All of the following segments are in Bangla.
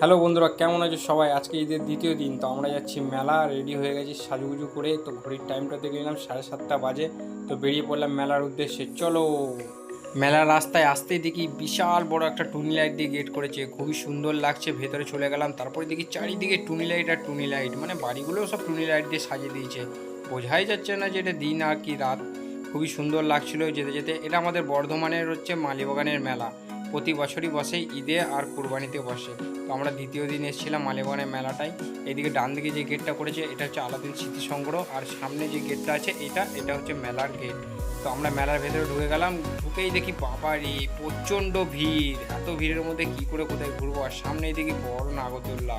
হ্যালো বন্ধুরা, কেমন আছো সবাই? আজকে ঈদের দ্বিতীয় দিন, তো আমরা যাচ্ছি মেলা রেডি হয়ে গেছি সাজুগুজু করে। তো ঘড়ির টাইমটা দেখে নিলাম, সাড়ে সাতটা বাজে। তো বেরিয়ে পড়লাম মেলার উদ্দেশ্যে। চলো, মেলার রাস্তায় আসতেই দেখি বিশাল বড় একটা টুনি লাইট দিয়ে গেট করেছে। খুবই সুন্দর লাগছে, ভেতরে চলে গেলাম, তারপরে দেখি চারিদিকে টুনি লাইট আর টুনি লাইট মানে বাড়িগুলোও সব টুনি লাইট দিয়ে সাজিয়ে দিয়েছে। বোঝাই যাচ্ছে না যে এটা দিন আর কি রাত। খুবই সুন্দর লাগছিল যেতে যেতে। এটা আমাদের বর্ধমানের হচ্ছে মালিবাগানের মেলা। প্রতি বছরই বসে, ঈদে আর কুরবানিতে বসে। তো আমরা দ্বিতীয় দিন এসেছিলাম মালিবাগানের মেলাটায়। এদিকে ডান দিকে যে গেটটা করেছে এটা হচ্ছে আলাদিন স্মৃতি সংগ্রহ আর সামনে যে গেটটা আছে, এটা এটা হচ্ছে মেলার গেট। তো আমরা মেলার ভেতরে ঢুকে গেলাম, ঢুকেই দেখি, বাবারি, প্রচণ্ড ভিড়। এত ভিড়ের মধ্যে কি করে কোথায় ঘুরবো? আর সামনেই দেখি বড় নাগরদোল্লা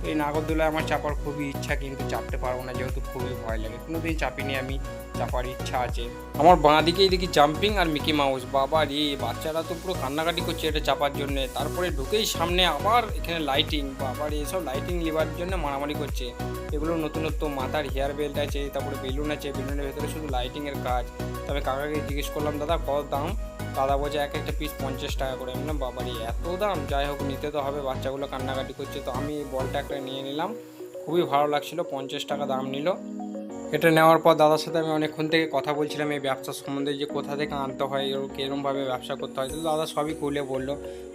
তো এই নাগরদোল্লায় আমার চাপার খুবই ইচ্ছা, কিন্তু চাপতে পারব না, যেহেতু খুবই ভয় লাগে। কোনোদিন চাপিনি আমি, চাপার ইচ্ছা আছে। আমার বাঁ দিকেই দেখি জাম্পিং আর মিকি মাউস। বাবা রে বাচ্চারা তো পুরো কান্নাকাটি করছে এটা চাপার জন্য। তারপরে ঢুকেই সামনে আবার এখানে লাইটিং বাবা রে এসব লাইটিং নেবার জন্য মারামারি করছে। এগুলো নতুনত্ব, মাথার হেয়ার বেল্ট আছে, তারপরে বেলুন আছে, বেলুনের ভেতরে শুধু লাইটিংয়ের কাজ। তবে কাকাকে জিজ্ঞেস করলাম, দাদা, কত দাম? দাদা বলছে এক একটা পিস পঞ্চাশ টাকা করে। বললাম বাবারি, এত দাম? যাই হোক, নিতে তো হবে, বাচ্চাগুলো কান্নাকাটি করছে। তো আমি বলটা একটা নিয়ে নিলাম। খুবই ভালো লাগছিল, পঞ্চাশ টাকা দাম নিল। এটা নেওয়ার পর দাদার সাথে আমি অনেকক্ষণ থেকে কথা বলছিলাম এই ব্যবসা সম্বন্ধে যে কোথা থেকে আনতে হয় কীরমভাবে ব্যবসা করতে হয়। তো দাদা সবই খুলে বলল,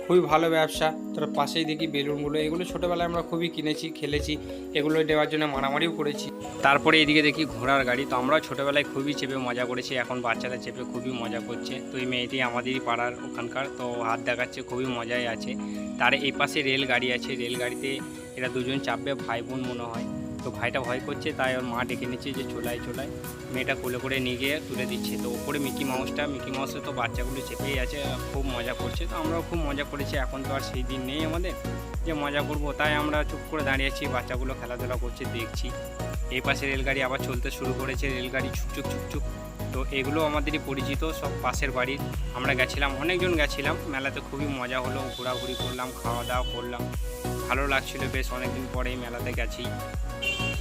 খুবই ভালো ব্যবসা, তার পাশেই দেখি বেলুনগুলো, এগুলো ছোটোবেলায় আমরা খুবই কিনেছি, খেলেছি, এগুলো দেওয়ার জন্য মারামারিও করেছি। তারপরে এদিকে দেখি ঘোড়ার গাড়ি, তো আমরা ছোটোবেলায় খুবই চেপে মজা করেছি, এখন বাচ্চারা চেপে খুবই মজা করছে। তো এই মেয়েটি আমাদেরই পাড়ার ওখানকার, তো হাত দেখাচ্ছে, খুবই মজাই আছে। তার এই পাশে রেল গাড়ি আছে, রেলগাড়িতে এরা দুজন চাপবে ভাই বোন মনে হয়। তো ভাইটা ভয় করছে, তাই ওর মা ডেকে নিচ্ছে যে চোলাই চোলাই মেয়েটা কোলে করে নিয়ে গিয়ে তুলে দিচ্ছে। তো ওপরে মিকি মাউসটা, মিকি মাউসে তো বাচ্চাগুলো চেপেই আছে, খুব মজা করছে। তো আমরাও খুব মজা করেছি, এখন তো আর সেই দিন নেই আমাদের যে মজা করব। তাই আমরা চুপ করে দাঁড়িয়ে আছি, বাচ্চাগুলো খেলাধুলা করছে, দেখছি। এই পাশে রেলগাড়ি আবার চলতে শুরু করেছে, রেলগাড়ি ছুকছুক ছুকছুক তো এগুলো আমাদেরই পরিচিত, সব পাশের বাড়ির আমরা গেছিলাম, অনেকজন গেছিলাম। মেলাতে খুবই মজা হলো, ঘোরাঘুরি করলাম, খাওয়া দাওয়া করলাম। ভালো লাগছিল বেশ অনেকদিন পরে মেলাতে গেছি।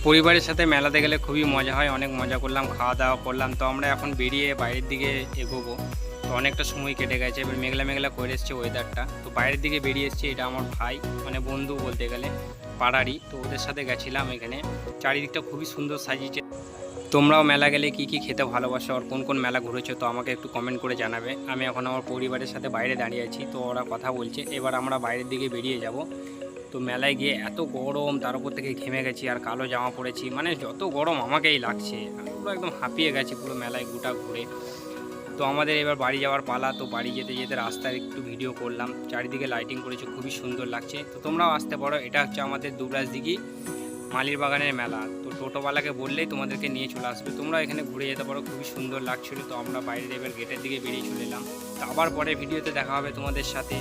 পরিবারের সাথে মেলাতে গেলে খুবই মজা হয়, অনেক মজা করলাম খাওয়া দাওয়া করলাম। তো আমরা এখন বেরিয়ে বাইরের দিকে এগোবো। তো অনেকটা সময় কেটে গেছে, এবার মেঘলা মেঘলা করে এসছে ওয়েদারটা তো বাইরের দিকে বেরিয়ে এসছে, এটা আমার ভাই মানে বন্ধু বলতে গেলে, পাড়ারই। তো ওদের সাথে গেছিলাম এখানে। চারিদিকটা খুবই সুন্দর সাজিয়েছে। তোমরাও মেলা গেলে কি কি খেতে ভালোবাসো আর কোন কোন মেলা ঘুরেছো, তো আমাকে একটু কমেন্ট করে জানাবে। আমি এখন আমার পরিবারের সাথে বাইরে দাঁড়িয়ে আছি, তো ওরা কথা বলছে। এবার আমরা বাইরের দিকে বেরিয়ে যাব। তো মেলায় গিয়ে এত গরম, তার উপর থেকে ঘেমে গেছি আর কালো জামা পরেছি। মানে যত গরম আমাকেই লাগছে। পুরো একদম হাঁপিয়ে গেছি পুরো মেলায় গোটা ঘুরে। তো আমাদের এবার বাড়ি যাওয়ার পালা, তো বাড়ি যেতে যেতে রাস্তায় একটু ভিডিও করলাম। চারিদিকে লাইটিং করেছে, খুবই সুন্দর লাগছে। তো তোমরাও আসতে পারো, এটা হচ্ছে আমাদের দুবরাজ দিঘি মালির বাগানের মেলা। তো টোটোওয়ালাকে বললেই তোমাদেরকে নিয়ে চলে আসবে। তোমরা এখানে ঘুরে যেতে পারো, খুবই সুন্দর লাগছিল। তো আমরা বাইরে এবার গেটের দিকে বেরিয়ে চলে এলাম। তো আবার পরে ভিডিওতে দেখা হবে তোমাদের সাথে।